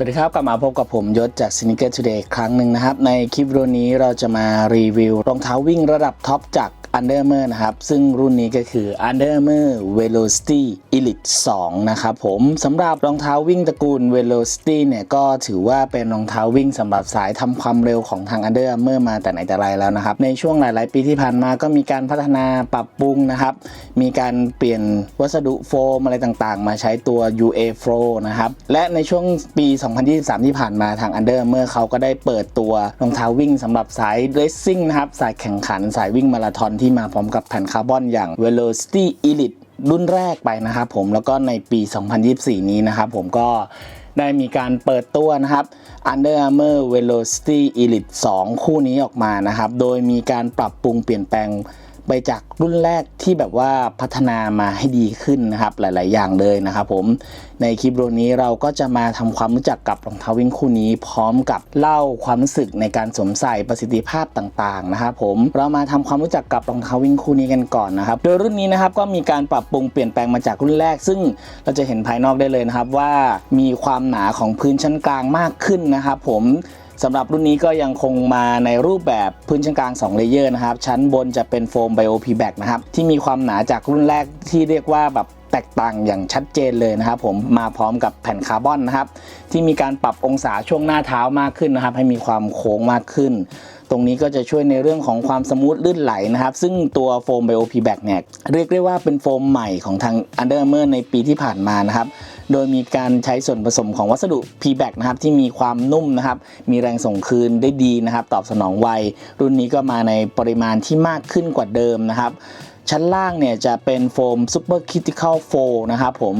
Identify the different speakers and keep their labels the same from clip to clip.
Speaker 1: สวัสดีครับกลับมาพบกับผมยศจาก Sneaker Today ครั้งหนึ่งนะครับ ในคลิปวิดีโอนี้เราจะมารีวิวรองเท้าวิ่งระดับท็อปจาก Under Armour นะครับ ซึ่งรุ่นนี้ก็คือ Under Armour Velocity Elite 2 นะครับผมสำหรับรองเท้าวิ่งตระกูล Velocity เนี่ย ก็ถือว่าเป็นรองเท้าวิ่งสำหรับสายทำความเร็วของทาง Under Armour มาแต่ไหนแต่ไรแล้วนะครับ ในช่วงหลาย ๆ ปีที่ผ่านมาก็มีการพัฒนาปรับปรุงนะครับ มีการเปลี่ยนวัสดุโฟมอะไรต่าง ๆ มาใช้ตัว UA Flow นะครับ และในช่วงปี 2023 ที่ผ่านมาทาง Under Armour เขาก็ได้เปิดตัวรองเท้าวิ่งสำหรับสาย racing นะครับสายแข่งขันสายวิ่งมาราธอนที่มาพร้อมกับแผ่นคาร์บอนอย่าง Velocity Elite รุ่นแรกไปนะครับผมแล้วก็ในปี 2024 นี้นะครับผมก็ได้มีการเปิดตัวนะครับ Under Armour Velocity Elite 2 คู่นี้ออกมานะครับ โดยมีการปรับปรุงเปลี่ยนแปลง ไปจากรุ่นแรกที่แบบว่าพัฒนามาให้ดีขึ้นนะครับหลาย ๆ อย่างเลยนะครับผมในคลิปวิดีโอนี้เราก็จะมาทำความรู้จักกับรองเท้าวิ่งคู่นี้ พร้อมกับเล่าความรู้สึกในการสวมใส่ประสิทธิภาพต่าง ๆ นะครับผมเรามาทำความรู้จักกับรองเท้าวิ่งคู่นี้กันก่อนนะครับโดยรุ่นนี้นะครับก็มีการปรับปรุงเปลี่ยนแปลงมาจากรุ่นแรก ซึ่งเราจะเห็นภายนอกได้เลยนะครับว่ามีความหนาของพื้นชั้นกลางมากขึ้นนะครับผม สำหรับรุ่นนี้ก็ยังคงมาในรูปแบบพื้นชั้นกลาง 2 เลเยอร์นะครับ ชั้นบนจะเป็นโฟมไบโอพีแบกนะครับ ที่มีความหนาจากรุ่นแรกที่เรียกว่าแบบแตกต่างอย่างชัดเจนเลยนะครับผมมาพร้อมกับแผ่นคาร์บอนนะครับ ที่มีการปรับองศาช่วงหน้าเท้ามากขึ้นนะครับ ให้มีความโค้งมากขึ้น ตรงนี้ก็จะช่วยในเรื่องของความสมูทลื่นไหลนะครับ ซึ่งตัวโฟมไบโอพีแบกเนี่ยเรียกได้ว่าเป็นโฟมใหม่ของทาง Under Armour ในปีที่ผ่านมานะครับ โดยมีการใช้ส่วนผสมของวัสดุ P-back นะครับที่มีความนุ่มนะครับ มีแรงส่งคืนได้ดีนะครับ ตอบสนองไว รุ่นนี้ก็มาในปริมาณที่มากขึ้นกว่าเดิมนะครับชั้นล่างเนี่ยจะเป็นโฟม Super Critical Flow นะครับผม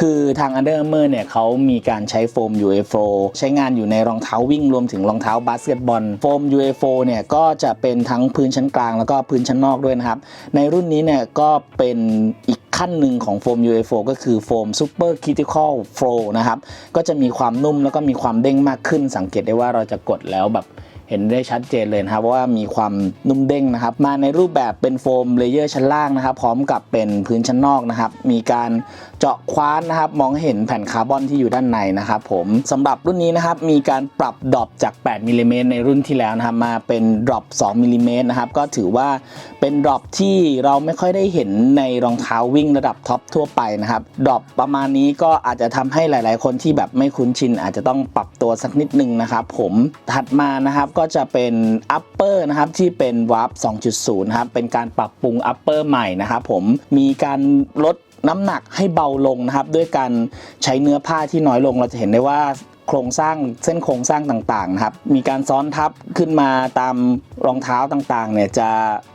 Speaker 1: คือทาง Under Armour เนี่ยเขามีการใช้โฟม UFO ใช้งานอยู่ในรองเท้าวิ่งรวมถึงรองเท้าบาสเกตบอล โฟม UFO เนี่ยก็จะเป็นทั้งพื้นชั้นกลางแล้วก็พื้นชั้นนอกด้วยนะครับ ในรุ่นนี้เนี่ยก็เป็นอีก ขั้นหนึ่งของโฟม UFO ก็คือโฟม Super Critical Flow นะครับ ก็จะมีความนุ่มแล้วก็มีความเด้งมากขึ้น สังเกตได้ว่าเราจะกดแล้วแบบ เห็นได้ชัดเจนเลยนะครับว่ามีความนุ่มเด้งนะครับ มาในรูปแบบเป็นโฟมเลเยอร์ชั้นล่างนะครับ พร้อมกับเป็นพื้นชั้นนอกนะครับ มีการเจาะคว้านนะครับ มองเห็นแผ่นคาร์บอนที่อยู่ด้านในนะครับ ผมสำหรับรุ่นนี้นะครับ มีการปรับดรอปจาก 8มิลลิเมตรในรุ่นที่แล้วนะครับ มาเป็นดรอป2มิลลิเมตรนะครับ ก็ถือว่าเป็นดรอปที่เราไม่ค่อยได้เห็นในรองเท้าวิ่งระดับท็อปทั่วไปนะครับดรอปประมาณนี้ก็อาจจะทำให้หลาย ๆ คนที่แบบไม่คุ้นชินอาจจะต้องปรับตัวสักนิดนึงนะครับ ผมถัดมานะครับก็็จะเป็น upper นะครับที่เป็น warp 2.0นะครับเป็นการปรับปรุง upper ใหม่นะครับผมมีการลดน้ำหนักให้เบาลงนะครับ ด้วยการใช้เนื้อผ้าที่น้อยลงเราจะเห็นได้ว่า ครงสร้างเส้นโครงสร้างต่างๆนะครับมีการซ้อนทับขึ้นมาตามรองเท้าต่างๆเนี่ยจะ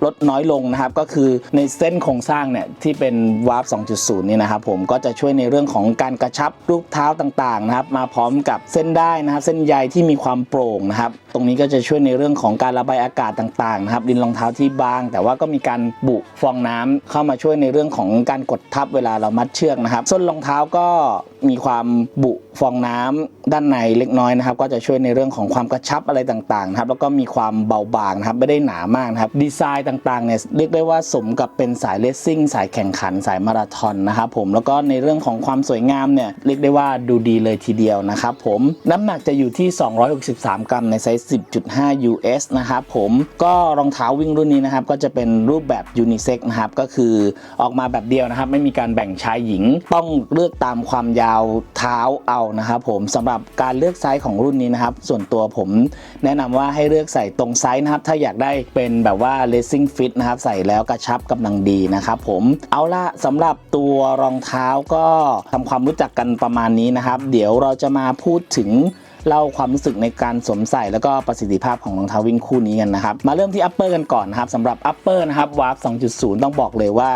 Speaker 1: ลดน้อยลงนะครับก็คือในเส้นโครงสร้างเนี่ยที่เป็นวาร์ป2.0นี่นะครับผมก็จะช่วยในเรื่องของการกระชับรูปเท้าต่างๆนะครับมาพร้อมกับเส้นได้นะครับเส้นใยที่มีความโปร่งนะครับตรงนี้ก็จะช่วยในเรื่องของการระบายอากาศต่างๆนะครับดินรองเท้าที่บาง แต่ว่าก็มีการบุฟองน้ำเข้ามาช่วยในเรื่องของการกดทับเวลาเรามัดเชือกนะครับส้นรองเท้าก็มีความบุ ฟองน้ำด้านในเล็กน้อยนะครับ ก็จะช่วยในเรื่องของความกระชับอะไรต่างๆนะครับแล้วก็มีความเบาบางนะครับไม่ได้หนามากนะครับดีไซน์ต่างๆเนี่ยเรียกได้ว่าสมกับเป็นสายเลสซิ่งสายแข่งขันสายมาราธอนนะครับผมแล้วก็ในเรื่องของความสวยงามเนี่ยเรียกได้ว่าดูดีเลยทีเดียวนะครับผมน้ำหนักจะอยู่ที่ 263 กรัมในไซส์ 10.5 US นะครับผมก็รองเท้าวิ่งรุ่นนี้นะครับก็จะเป็นรูปแบบยูนิเซ็กนะครับก็คือออกมาแบบเดียวนะครับ ไม่มีการแบ่งชายหญิงต้องเลือกตามความยาวเท้าเอานะครับผมสำหรับการเลือกไซส์ของรุ่นนี้นะครับ ส่วนตัวผมแนะนำว่าให้เลือกใส่ตรงไซส์นะครับ ถ้าอยากได้เป็นแบบว่า racing fit นะครับ ใส่แล้วกระชับกำลังดีนะครับผมเอาละสำหรับตัวรองเท้าก็ทำความรู้จักกันประมาณนี้นะครับ เดี๋ยวเราจะมาพูดถึง เล่าความรู้สึกในการสวมใส่แล้วก็ประสิทธิภาพของรองเท้าวิ่งคู่นี้กันนะครับ มาเริ่มที่ upper กันก่อนนะครับสำหรับ upper นะครับ warp 2.0 ต้องบอกเลยว่า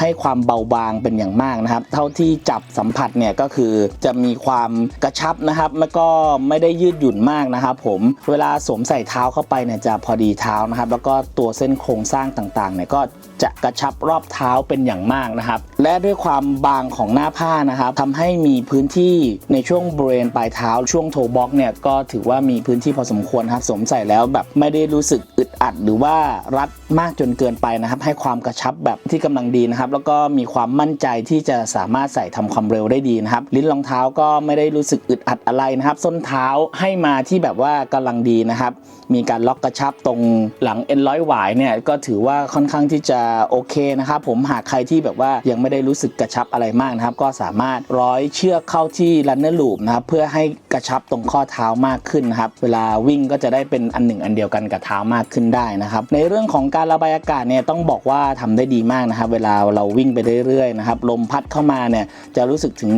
Speaker 1: ให้ความเบาบางเป็นอย่างมากนะครับ เท่าที่จับสัมผัสเนี่ยก็คือจะมีความกระชับนะครับแล้วก็ไม่ได้ยืดหยุ่นมากนะครับ ผมเวลาสวมใส่เท้าเข้าไปเนี่ยจะพอดีเท้านะครับ แล้วก็ตัวเส้นโครงสร้างต่างๆเนี่ยก็จะกระชับรอบเท้าเป็นอย่างมากนะครับ และด้วยความบางของหน้าผ้านะครับทำให้มีพื้นที่ในช่วงบริเวณปลายเท้าช่วงโทบ็อกเนี่ยก็ถือว่ามีพื้นที่พอสมควรครับสวมใส่แล้วแบบไม่ได้รู้สึกอึดอัดหรือว่ารัดมากจนเกินไปนะครับ ให้ความกระชับแบบที่กำลังดีนะครับ แล้วก็มีความมั่นใจที่จะสามารถใส่ทำความเร็วได้ดีนะครับ ลิ้นรองเท้าก็ไม่ได้รู้สึกอึดอัดอะไรนะครับ ส้นเท้าให้มาที่แบบว่ากำลังดีนะครับ มีการล็อกกระชับตรงหลังเอ็นร้อยหวายเนี่ยก็ถือว่าค่อนข้างที่จะโอเคนะครับ ผมหากใครที่แบบว่ายังไม่ได้รู้สึกกระชับอะไรมากนะครับ ก็สามารถร้อยเชือกเข้าที่รันเนอร์ลูปนะครับเพื่อให้กระชับตรงข้อเท้ามากขึ้นนะครับเวลาวิ่งก็จะได้เป็นอันหนึ่งอันเดียวกันกับเท้ามากขึ้นได้นะครับในเรื่องของการระบายอากาศเนี่ยต้องบอกว่าทำได้ดีมากนะครับ เวลาเราวิ่งไปเรื่อยๆนะครับลมพัดเข้ามาเนี่ยจะรู้สึกถึง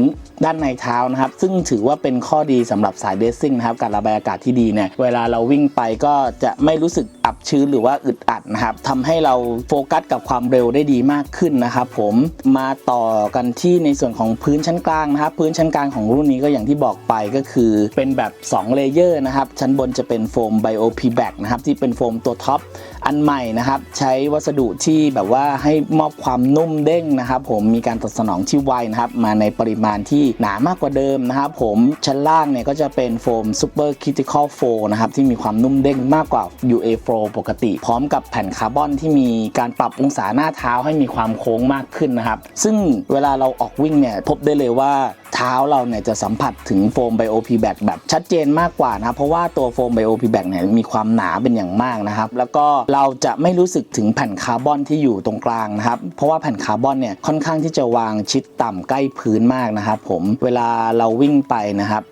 Speaker 1: ด้านในเท้านะครับ ซึ่งถือว่าเป็นข้อดีสำหรับสายเดซซิ่งนะครับการระบายอากาศที่ดีเนี่ยเวลาเราวิ่งไปก็จะไม่รู้สึก อับชื้นหรือว่าอึดอัดนะครับทำให้เราโฟกัสกับความเร็วได้ดีมากขึ้นนะครับผมมาต่อกันที่ในส่วนของพื้นชั้นกลางนะครับ พื้นชั้นกลางของรุ่นนี้ก็อย่างที่บอกไปก็คือเป็นแบบ2เลเยอร์นะครับ ชั้นบนจะเป็นโฟม Bio P Back นะครับที่เป็นโฟมตัวท็อป อันใหม่นะครับ ใช้วัสดุที่แบบว่าให้มอบความนุ่มเด้งนะครับ ผมมีการตอบสนองที่ไวนะครับ มาในปริมาณที่หนามากกว่าเดิมนะครับ ผมชั้นล่างเนี่ยก็จะเป็นโฟม Super Critical 4นะครับที่มีความนุ่มเด้งมากกว่า UA 4ปกติ พร้อมกับแผ่นคาร์บอนที่มีการปรับองศาหน้าเท้าให้มีความโค้งมากขึ้นนะครับ ซึ่งเวลาเราออกวิ่งเนี่ยพบได้เลยว่าเท้าเราเนี่ยจะสัมผัสถึงโฟมไบโอพีแบกแบบชัดเจนมากกว่านะครับเพราะว่าตัวโฟมไบโอพีแบกเนี่ยมีความหนาเป็นอย่างมากนะครับ แล้วก็เราจะไม่รู้สึกถึงแผ่นคาร์บอนที่อยู่ตรงกลางนะครับ เพราะว่าแผ่นคาร์บอนเนี่ยค่อนข้างที่จะวางชิดต่ำใกล้พื้นมากนะครับผมเวลาเราวิ่งไปนะครับ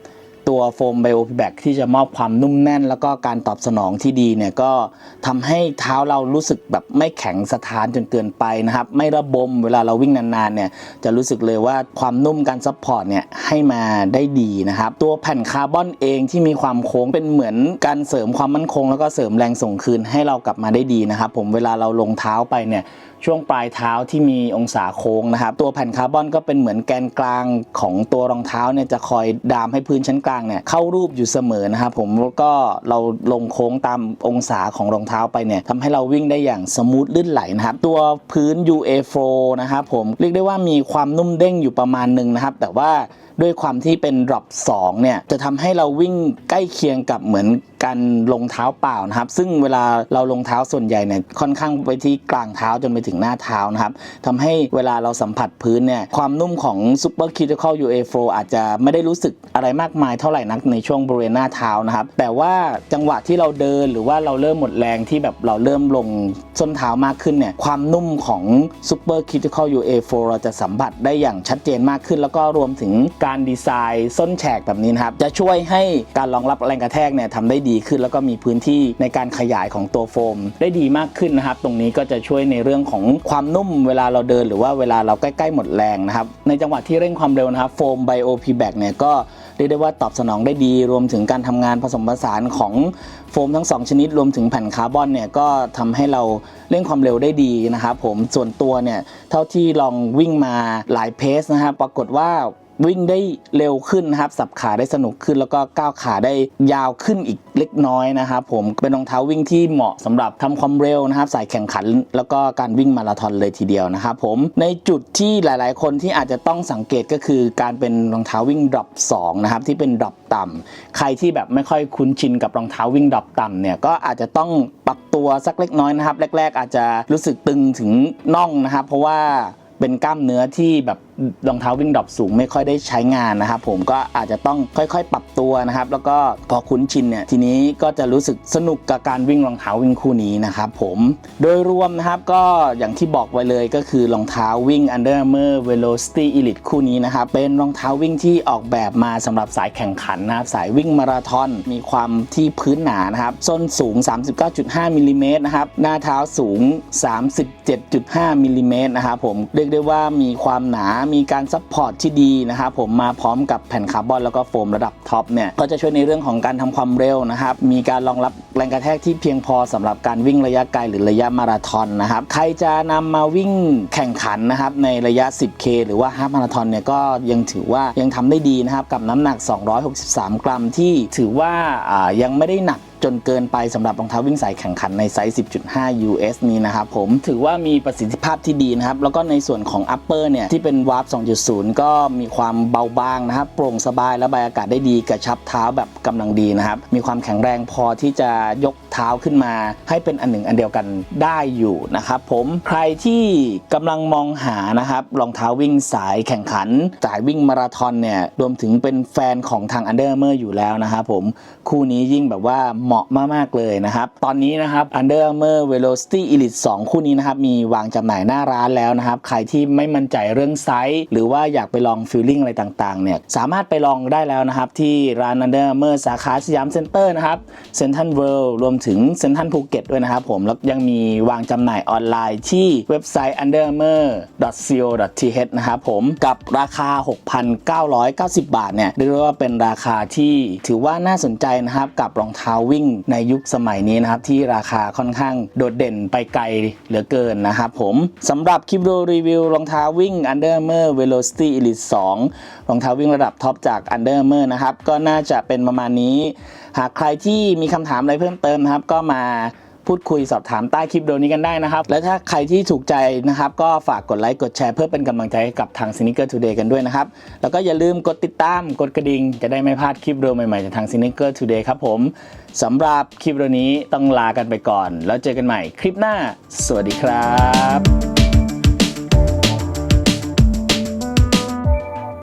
Speaker 1: ตัวโฟมไบโอพีแบกที่จะมอบความนุ่มแน่น แล้วก็การตอบสนองที่ดีเนี่ยก็ทำให้เท้าเรารู้สึกแบบไม่แข็งสะท้านจนเกินไปนะครับ ไม่ระบมเวลาเราวิ่งนานๆเนี่ยจะรู้สึกเลยว่าความนุ่มการซัพพอร์ตเนี่ยให้มาได้ดีนะครับ ตัวแผ่นคาร์บอนเองที่มีความโค้งเป็นเหมือนการเสริมความมั่นคง แล้วก็เสริมแรงส่งคืนให้เรากลับมาได้ดีนะครับ ผมเวลาเราลงเท้าไปเนี่ยช่วงปลายเท้าที่มีองศาโค้งนะครับ ตัวแผ่นคาร์บอนก็เป็นเหมือนแกนกลางของตัวรองเท้าเนี่ยจะคอยดามให้พื้นชั้นกลางเนี่ยเข้ารูปอยู่เสมอนะครับผมแล้วก็เราลงโค้งตามองศาของรองเท้าไปเนี่ยทำให้เราวิ่งได้อย่างสมูทลื่นไหลนะครับตัวพื้น UA4 นะครับผมเรียกได้ว่ามีความนุ่มเด้งอยู่ประมาณหนึ่งนะครับแต่ว่าด้วยความที่เป็น drop 2เนี่ยจะทำให้เราวิ่งใกล้เคียงกับเหมือน การลงเท้าเปล่านะครับ ซึ่งเวลาเราลงเท้าส่วนใหญ่เนี่ยค่อนข้างไปที่กลางเท้าจนไปถึงหน้าเท้านะครับทำให้เวลาเราสัมผัสพื้นเนี่ยความนุ่มของ Super Critical UA4 อาจจะไม่ได้รู้สึกอะไรมากมายเท่าไหร่นักในช่วงบริเวณหน้าเท้านะครับแต่ว่าจังหวะที่เราเดินหรือว่าเราเริ่มหมดแรงที่แบบเราเริ่มลงส้นเท้ามากขึ้นเนี่ยความนุ่มของ Super Critical UA4 เราจะสัมผัสได้อย่างชัดเจนมากขึ้น แล้วก็รวมถึงการดีไซน์ส้นแฉกแบบนี้นะครับจะช่วยให้การรองรับแรงกระแทกเนี่ยทำได้ดีขึ้น แล้วก็มีพื้นที่ในการขยายของตัวโฟม ได้ดีมากขึ้นนะครับ ตรงนี้ก็จะช่วยในเรื่องของความนุ่มเวลาเราเดินหรือว่าเวลาเราใกล้ๆหมดแรงนะครับ ในจังหวะที่เร่งความเร็วนะครับโฟมไบโอพีแบกเนี่ยก็เรียกได้ว่าตอบสนองได้ดี รวมถึงการทำงานผสมผสานของโฟมทั้ง 2 ชนิด รวมถึงแผ่นคาร์บอนเนี่ยก็ทำให้เราเร่งความเร็วได้ดีนะครับผมส่วนตัวเนี่ยเท่าที่ลองวิ่งมาหลายเพสนะครับปรากฏว่า วิ่งได้เร็วขึ้นนะครับ สับขาได้สนุกขึ้นแล้วก็ก้าวขาได้ยาวขึ้นอีกเล็กน้อยนะครับผมเป็นรองเท้าวิ่งที่เหมาะสำหรับทำความเร็วนะครับ สายแข่งขัน แล้วก็การวิ่งมาราธอนเลยทีเดียวนะครับผมในจุดที่หลาย ๆ คนที่อาจจะต้องสังเกตก็คือการเป็นรองเท้าวิ่งดรอป2นะครับที่เป็นดรอปต่ำใครที่แบบไม่ค่อยคุ้นชินกับรองเท้าวิ่งดรอปต่ำเนี่ยก็อาจจะต้องปรับตัวสักเล็กน้อยนะครับ แรก ๆ อาจจะรู้สึกตึงถึงน่องนะครับ เพราะว่าเป็นกล้ามเนื้อที่แบบ รองเท้าวิ่งดรอปสูงไม่ค่อยได้ใช้งานนะครับผมก็อาจจะต้องค่อยๆ ปรับตัวนะครับ แล้วก็พอคุ้นชินเนี่ยทีนี้ก็จะรู้สึกสนุกกับการวิ่งรองเท้าวิ่งคู่นี้นะครับผมโดยรวมนะครับก็อย่างที่บอกไว้เลยก็คือรองเท้าวิ่ง Under Armour Velocity Elite คู่นี้นะครับเป็นรองเท้าวิ่งที่ออกแบบมาสำหรับสายแข่งขันนะครับสายวิ่งมาราธอนมีความที่พื้นหนานะครับส้นสูง 39.5มิลลิเมตรนะครับหน้าเท้าสูง 37.5มิลลิเมตรนะครับผมเรียกได้ว่ามีความหนามีการซัพพอร์ตที่ดีนะครับผมมาพร้อมกับแผ่นคาร์บอนแล้วก็โฟมระดับท็อปเนี่ยก็จะช่วยในเรื่องของการทำความเร็วนะครับมีการรองรับแรงกระแทกที่เพียงพอสำหรับการวิ่งระยะไกลหรือระยะมาราธอนนะครับใครจะนำมาวิ่งแข่งขันนะครับในระยะ 10K หรือว่าฮาฟมาราธอนเนี่ยก็ยังถือว่ายังทำได้ดีนะครับกับน้ำหนัก 263 กรัมที่ถือว่ายังไม่ได้หนักจนเกินไปสำหรับรองเท้าวิ่งสายแข่งขันในไซส์ 10.5 US นี้นะครับผมถือว่ามีประสิทธิภาพที่ดีนะครับ แล้วก็ในส่วนของ upper เนี่ย ที่เป็น Warp 2.0 ก็มีความเบาบางนะครับ โปร่งสบายและบายอากาศได้ดีกระชับเท้าแบบกำลังดีนะครับ มีความแข็งแรงพอที่จะยกเท้าขึ้นมา ให้เป็นอันหนึ่งอันเดียวกันได้อยู่นะครับผมใครที่กำลังมองหานะครับรองเท้าวิ่งสายแข่งขันสายวิ่งมาราธอนเนี่ยรวมถึงเป็นแฟนของทาง Under Armour อยู่แล้วนะครับผมคู่นี้ยิ่งแบบว่าเหมาะมากๆเลยนะครับ ตอนนี้นะครับ Under Armour Velocity Elite 2 คู่นี้นะครับ มีวางจำหน่ายหน้าร้านแล้วนะครับ ใครที่ไม่มั่นใจเรื่องไซส์หรือว่าอยากไปลองฟิลลิ่งอะไรต่างๆเนี่ยสามารถไปลองได้แล้วนะครับ ที่ร้าน Under Armour สาขาสยามเซ็นเตอร์นะครับเซ็นทรัลเวิลด์รวมถึงเซ็นทรัลภูเก็ตด้วยนะครับผมแล้วยังมีวางจำหน่ายออนไลน์ที่เว็บไซต์ underarmour.co.th นะครับผมกับราคา 6,990 บาทเนี่ยเรียกได้ว่าเป็นราคาที่ถือว่าน่าสนใจนะครับกับรองเท้าวิงในยุคสมัยนี้นะครับที่ราคาค่อนข้างโดดเด่นไปไกลเหลือเกินนะครับผมสำหรับคลิปดูรีวิวรองเท้าวิ่ง Under Armour Velocity Elite 2 รองเท้าวิ่งระดับท็อปจาก Under Armour นะครับก็น่าจะเป็นประมาณนี้ หากใครที่มีคำถามอะไรเพิ่มเติมนะครับก็มา พูดคุยสอบถามใต้คลิปวิดีโอนี้กันได้นะครับ และถ้าใครที่ถูกใจนะครับ ก็ฝากกดไลค์กดแชร์เพื่อเป็นกำลังใจให้กับทาง Sneaker Today กันด้วยนะครับ แล้วก็อย่าลืมกดติดตามกดกระดิ่งจะได้ไม่พลาดคลิปวิดีโอใหม่ๆจากทาง Sneaker Today ครับผมสำหรับคลิปวิดีโอนี้ต้องลากันไปก่อน แล้วเจอกันใหม่คลิปหน้า สวัสดีครับ